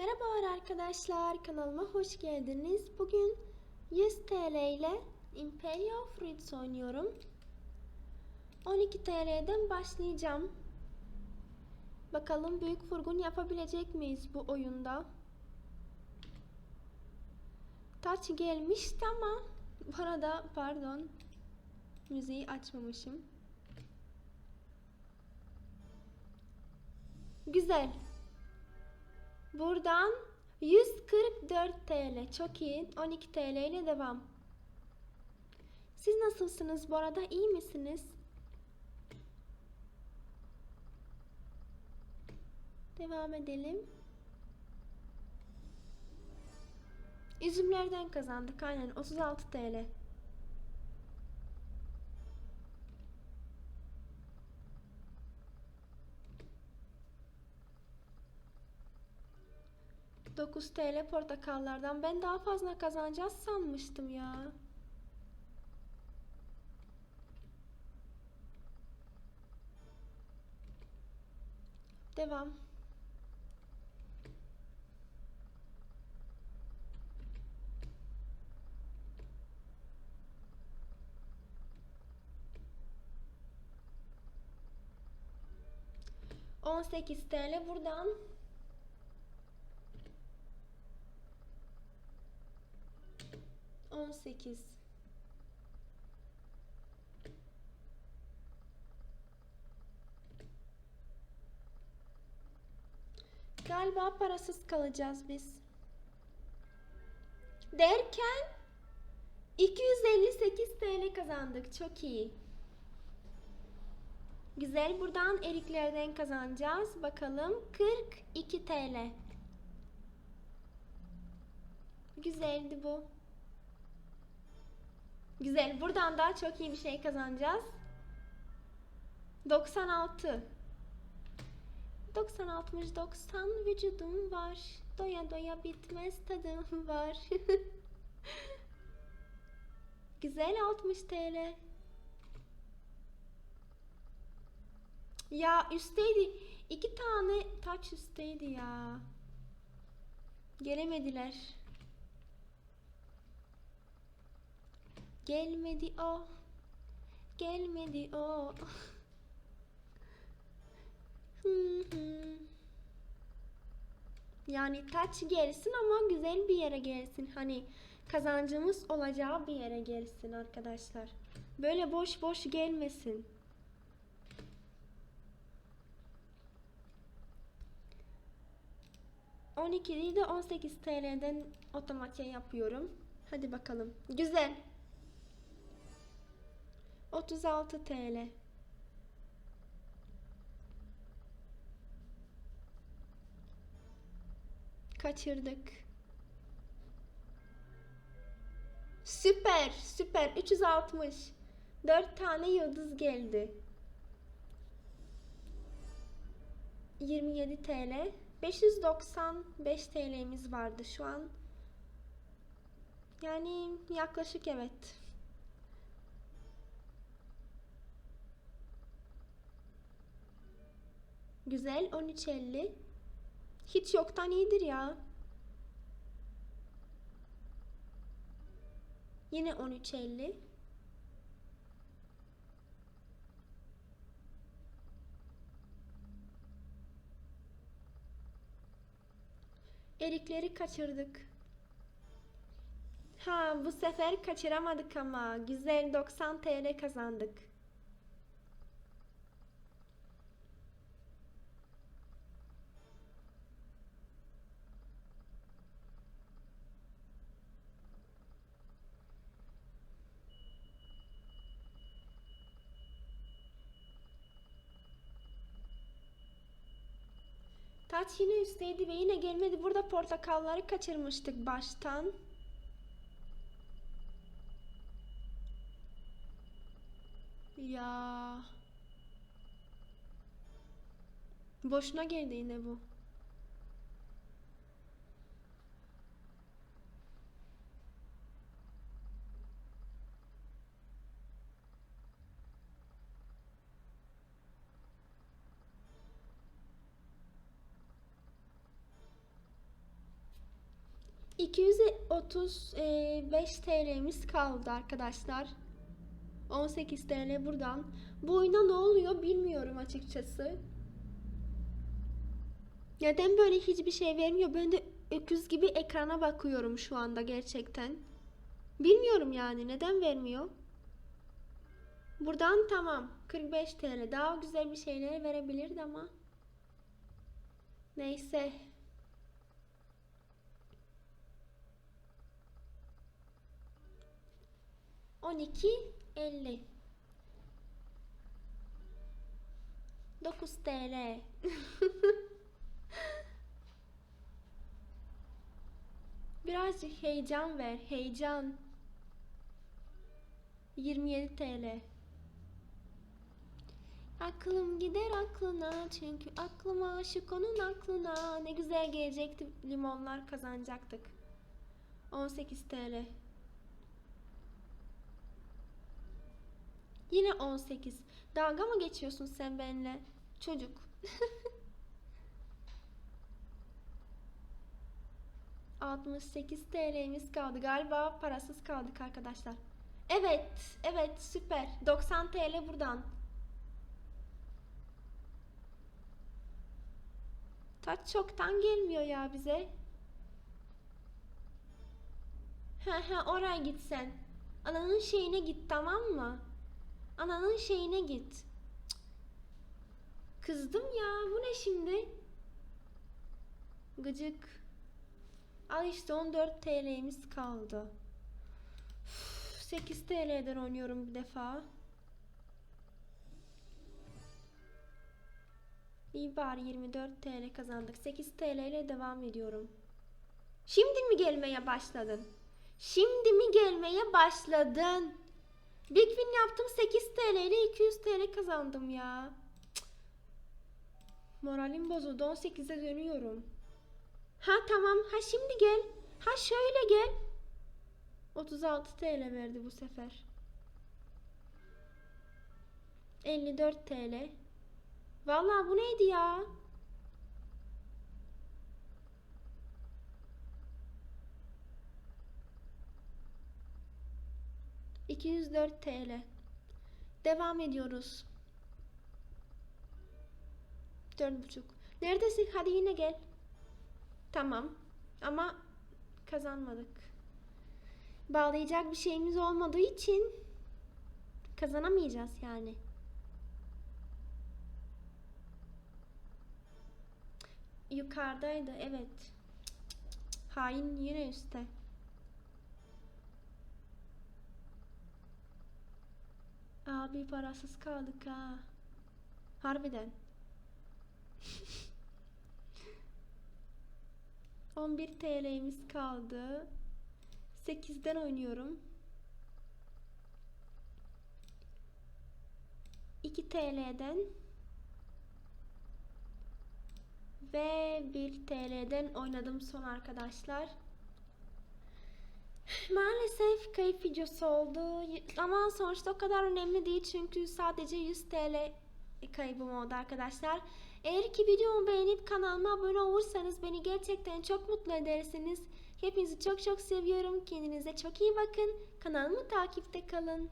Merhabalar arkadaşlar, kanalıma hoş geldiniz. Bugün 100 TL ile Imperial Fruits oynuyorum. 12 TL'den başlayacağım. Bakalım büyük furgun yapabilecek miyiz bu oyunda? Taç gelmişti ama bu arada pardon müziği açmamışım. Güzel. Buradan 144 TL. Çok iyi. 12 TL ile devam. Siz nasılsınız bu arada? İyi misiniz? Devam edelim. Üzümlerden kazandık. Aynen 36 TL. Dokuz TL portakallardan ben daha fazla kazanacağız sanmıştım ya. Devam. On sekiz TL buradan on sekiz Galiba parasız kalacağız biz. Derken 258 TL kazandık. Çok iyi. Güzel. Buradan eriklerden kazanacağız. Bakalım. 42 TL. Güzeldi bu. Güzel. Buradan daha çok iyi bir şey kazanacağız. 96. 90 60 90 vücudum var. Doya doya bitmez tadım var. Güzel 60 TL. Ya üstteydi. iki tane taç üstteydi ya. Gelemediler. Gelmedi o. Gelmedi o. Yani taç gelsin ama güzel bir yere gelsin. Hani kazancımız olacağı bir yere gelsin arkadaşlar. Böyle boş boş gelmesin. On iki de 18 TL'den otomatiğe yapıyorum. Hadi bakalım. Güzel. 36 TL. Kaçırdık. Süper, süper. 360. 4 tane yıldız geldi. 27 TL. 595 TL'miz vardı şu an. Yani yaklaşık evet. Güzel 13.50. Hiç yoktan iyidir ya. Yine 13.50. Erikleri kaçırdık. Ha bu sefer kaçıramadık ama. Güzel 90 TL kazandık. Taç yine üstteydi ve yine gelmedi. Burada portakalları kaçırmıştık baştan. Ya. Boşuna geldi yine bu. 235 TL'miz kaldı arkadaşlar. 18 TL buradan. Bu oyuna ne oluyor bilmiyorum açıkçası. Neden böyle hiçbir şey vermiyor? Ben de öküz gibi ekrana bakıyorum şu anda gerçekten. Bilmiyorum yani neden vermiyor? Buradan tamam 45 TL daha güzel bir şeyler verebilirdi ama. Neyse. On iki elli. Dokuz TL. Birazcık heyecan ver, heyecan. 27 TL. Aklım gider aklına çünkü aklıma aşık onun aklına. Ne güzel gelecekti limonlar kazanacaktık. 18 TL. Yine 18. Dalga mı geçiyorsun sen benimle? Çocuk. ...68 TL'miz kaldı. Galiba parasız kaldık arkadaşlar. Evet, evet süper. 90 TL buradan. Taç çoktan gelmiyor ya bize. He he oraya git sen. Ananın şeyine git tamam mı? Ananın şeyine git. Kızdım ya. Bu ne şimdi? Gıcık. Al işte 14 TL'miz kaldı. Üf, 8 TL'den oynuyorum bir defa. İyi bari 24 TL kazandık. 8 TL ile devam ediyorum. Şimdi mi gelmeye başladın? Şimdi mi gelmeye başladın? Big Win yaptım 8 TL ile 200 TL kazandım ya. Cık. Moralim bozuldu 18'e dönüyorum. Ha tamam ha şimdi gel. Ha şöyle gel. 36 TL verdi bu sefer. 54 TL. Vallahi bu neydi ya? ...204 TL. Devam ediyoruz. Dört buçuk. Neredesin? Hadi yine gel. Tamam. Ama kazanmadık. Bağlayacak bir şeyimiz olmadığı için... ...kazanamayacağız yani. Yukarıdaydı evet. Hain yine üstte. Abi parasız kaldık ha. Harbiden. 11 TL'miz kaldı. 8'den oynuyorum. 2 TL'den ve 1 TL'den oynadım son arkadaşlar. Maalesef kayıp videosu oldu ama sonuçta o kadar önemli değil çünkü sadece 100 TL kaybım oldu arkadaşlar. Eğer ki videomu beğenip kanalıma abone olursanız beni gerçekten çok mutlu edersiniz. Hepinizi çok çok seviyorum. Kendinize çok iyi bakın. Kanalımı takipte kalın.